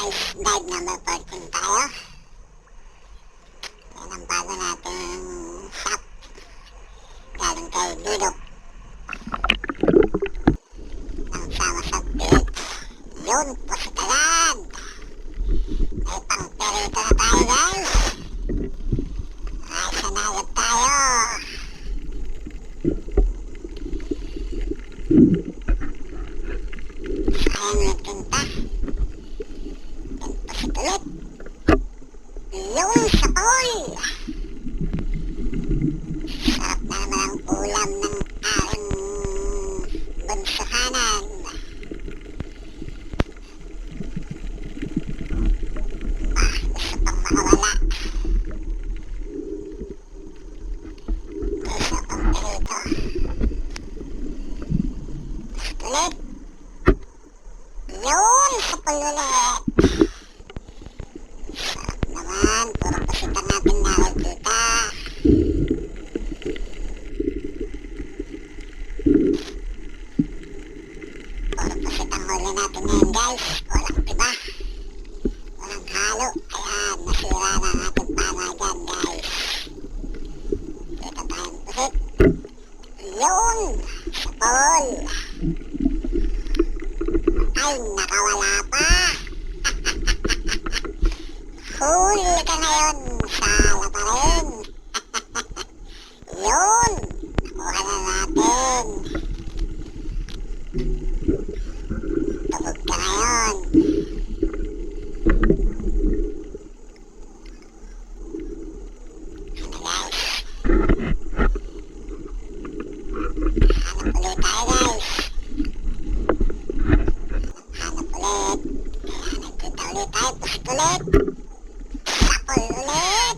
guys, dive number 14 tayo. Yan ang bago nating shop. Galing kay Dudok. Ang sama sa pit. Yun, pasitalan. May pang perito na tayo guys. Ay, sanayot tayo. Sayang nagpunta. Pasit ulit. Yung sa pool. Sarap na naman ang ulam ng aking bunsukanan. Ah, gusto pang makawala. Gusto pang perito. Pasit ulit. Yun, pool ulit. Sarap naman, puro pasitan natin nakikita. Puro pasitang huli natin ngayon guys. Walang tiba. Walang halo. Kaya nasira na ang ating panagan guys. Dito tayong pasit. Yun, sa pool. Ay, nakawala pa. Huli ka ngayon, sala pa rin. Yun, nakuha na natin. Tubog ka ngayon. Ano guys? Hanap tayo guys. Hanap ulit. Kaya tayo. Pusit ulit. Sapol ulit.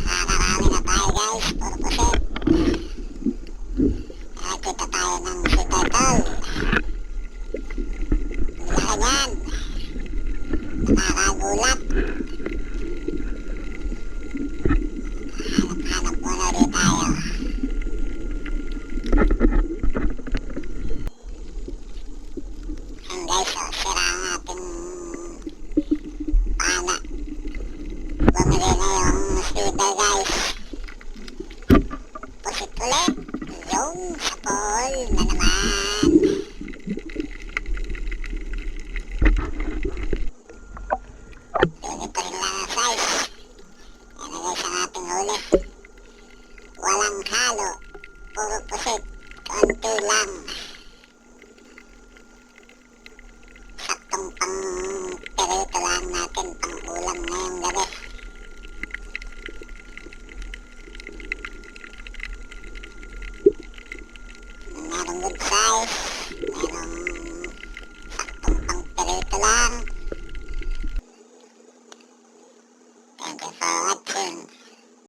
Nakakarami na tayo guys. Puro pusit. Nakakita ng si Turtle. Laki niyan. Nakakagulat. Hanap-hanap ulit yung hapol na naman. Ganito rin lang ang size. Yan ang guys ating huli. Walang halo. Puro pusit. Konti lang. Saktong pang perito lang.